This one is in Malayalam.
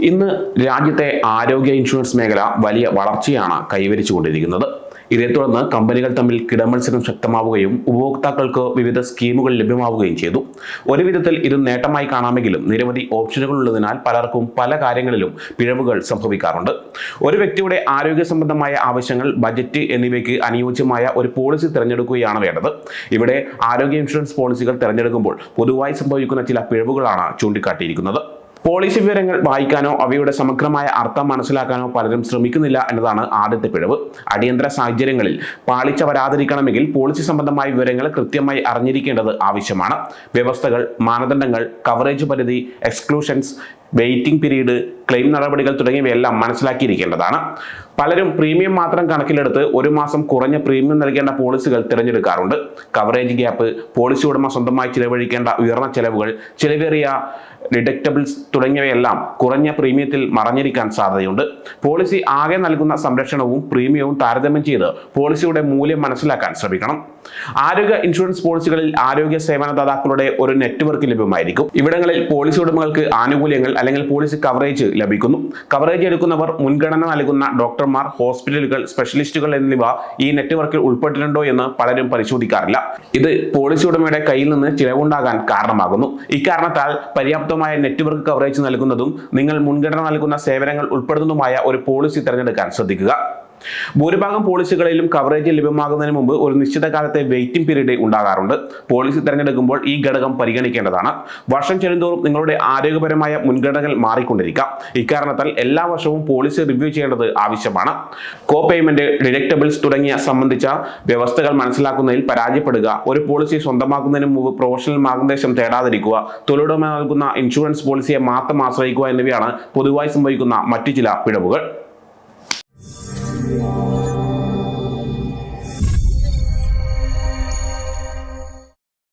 ഇന്ന് രാജ്യത്തെ ആരോഗ്യ ഇൻഷുറൻസ് മേഖല വലിയ വളർച്ചയാണ് കൈവരിച്ചുകൊണ്ടിരിക്കുന്നത്. ഇതേ തുടർന്ന് കമ്പനികൾ തമ്മിൽ കിടമത്സരം ശക്തമാവുകയും ഉപഭോക്താക്കൾക്ക് വിവിധ സ്കീമുകൾ ലഭ്യമാവുകയും ചെയ്തു. ഒരു വിധത്തിൽ ഇത് നേട്ടമായി കാണാമെങ്കിലും നിരവധി ഓപ്ഷനുകൾ ഉള്ളതിനാൽ പലർക്കും പല കാര്യങ്ങളിലും പിഴവുകൾ സംഭവിക്കാറുണ്ട്. ഒരു വ്യക്തിയുടെ ആരോഗ്യ സംബന്ധമായ ആവശ്യങ്ങൾ ബജറ്റ് എന്നിവയ്ക്ക് അനുയോജ്യമായ ഒരു പോളിസി തിരഞ്ഞെടുക്കുകയാണ് വേണ്ടത്. ഇവിടെ ആരോഗ്യ ഇൻഷുറൻസ് പോളിസികൾ തിരഞ്ഞെടുക്കുമ്പോൾ പൊതുവായി സംഭവിക്കുന്ന ചില പിഴവുകളാണ് ചൂണ്ടിക്കാട്ടിയിരിക്കുന്നത്. പോളിസി വിവരങ്ങൾ വായിക്കാനോ അവയുടെ സമഗ്രമായ അർത്ഥം മനസ്സിലാക്കാനോ പലരും ശ്രമിക്കുന്നില്ല എന്നതാണ് ആദ്യത്തെ പിഴവ്. അടിയന്തര സാഹചര്യങ്ങളിൽ പാളിച്ച വരാതിരിക്കണമെങ്കിൽ പോളിസി സംബന്ധമായ വിവരങ്ങൾ കൃത്യമായി അറിഞ്ഞിരിക്കേണ്ടത് ആവശ്യമാണ്. വ്യവസ്ഥകൾ മാനദണ്ഡങ്ങൾ കവറേജ് പരിധി എക്സ്ക്ലൂഷൻസ് വെയിറ്റിംഗ് പീരീഡ് ക്ലെയിം നടപടികൾ തുടങ്ങിയവയെല്ലാം മനസ്സിലാക്കിയിരിക്കേണ്ടതാണ്. പലരും പ്രീമിയം മാത്രം കണക്കിലെടുത്ത് ഒരു മാസം കുറഞ്ഞ പ്രീമിയം നൽകേണ്ട പോളിസികൾ തിരഞ്ഞെടുക്കാറുണ്ട്. കവറേജ് ഗ്യാപ്പ് പോളിസി ഉടമ സ്വന്തമായി ചിലവഴിക്കേണ്ട ഉയർന്ന ചെലവുകൾ ചിലവേറിയ ഡിഡക്റ്റബിൾസ് തുടങ്ങിയവയെല്ലാം കുറഞ്ഞ പ്രീമിയത്തിൽ മറഞ്ഞിരിക്കാൻ സാധ്യതയുണ്ട്. പോളിസി ആകെ നൽകുന്ന സംരക്ഷണവും പ്രീമിയവും താരതമ്യം ചെയ്ത് പോളിസിയുടെ മൂല്യം മനസ്സിലാക്കാൻ ശ്രമിക്കണം. ആരോഗ്യ ഇൻഷുറൻസ് പോളിസികളിൽ ആരോഗ്യ സേവനദാതാക്കളുടെ ഒരു നെറ്റ്വർക്ക് ലഭ്യമായിരിക്കും. ഇവിടങ്ങളിൽ പോളിസി ഉടമകൾക്ക് ആനുകൂല്യങ്ങൾ അല്ലെങ്കിൽ പോളിസി കവറേജ് ലഭിക്കുന്നു. കവറേജ് എടുക്കുന്നവർ മുൻഗണന നൽകുന്ന ഡോക്ടർമാർ ഹോസ്പിറ്റലുകൾ സ്പെഷ്യലിസ്റ്റുകൾ എന്നിവ ഈ നെറ്റ്വർക്കിൽ ഉൾപ്പെട്ടിട്ടുണ്ടോ എന്ന് പലരും പരിശോധിക്കാറില്ല. ഇത് പോളിസി ഉടമയുടെ കയ്യിൽ നിന്ന് ചിലവുണ്ടാകാൻ കാരണമാകുന്നു. ഇക്കാരണത്താൽ പര്യാപ്തമായ നെറ്റ്വർക്ക് കവറേജ് നൽകുന്നതും നിങ്ങൾ മുൻഗണന നൽകുന്ന സേവനങ്ങൾ ഉൾപ്പെടുന്നതുമായ ഒരു പോളിസി തിരഞ്ഞെടുക്കാൻ ശ്രദ്ധിക്കുക. ഭൂരിഭാഗം പോളിസികളിലും കവറേജ് ലഭ്യമാകുന്നതിന് മുമ്പ് ഒരു നിശ്ചിത കാലത്തെ വെയിറ്റിംഗ് പീരീഡ് ഉണ്ടാകാറുണ്ട്. പോളിസി തിരഞ്ഞെടുക്കുമ്പോൾ ഈ ഘടകം പരിഗണിക്കേണ്ടതാണ്. വർഷം ചെല്ലുന്തോറും നിങ്ങളുടെ ആരോഗ്യപരമായ മുൻഗണനകൾ മാറിക്കൊണ്ടിരിക്കാം. ഇക്കാരണത്താൽ എല്ലാ വർഷവും പോളിസി റിവ്യൂ ചെയ്യേണ്ടത് ആവശ്യമാണ്. കോ പേയ്മെന്റ് ഡിഡക്റ്റബിൾസ് തുടങ്ങിയ സംബന്ധിച്ച വ്യവസ്ഥകൾ മനസ്സിലാക്കുന്നതിൽ പരാജയപ്പെടുക ഒരു പോളിസി സ്വന്തമാക്കുന്നതിന് മുമ്പ് പ്രൊഫഷണൽ മാർഗനിർദ്ദേശം തേടാതിരിക്കുക തൊഴിലുടമ നൽകുന്ന ഇൻഷുറൻസ് പോളിസിയെ മാത്രം ആശ്രയിക്കുക എന്നിവയാണ് പൊതുവായി സംഭവിക്കുന്ന മറ്റു ചില പിഴവുകൾ. Lord.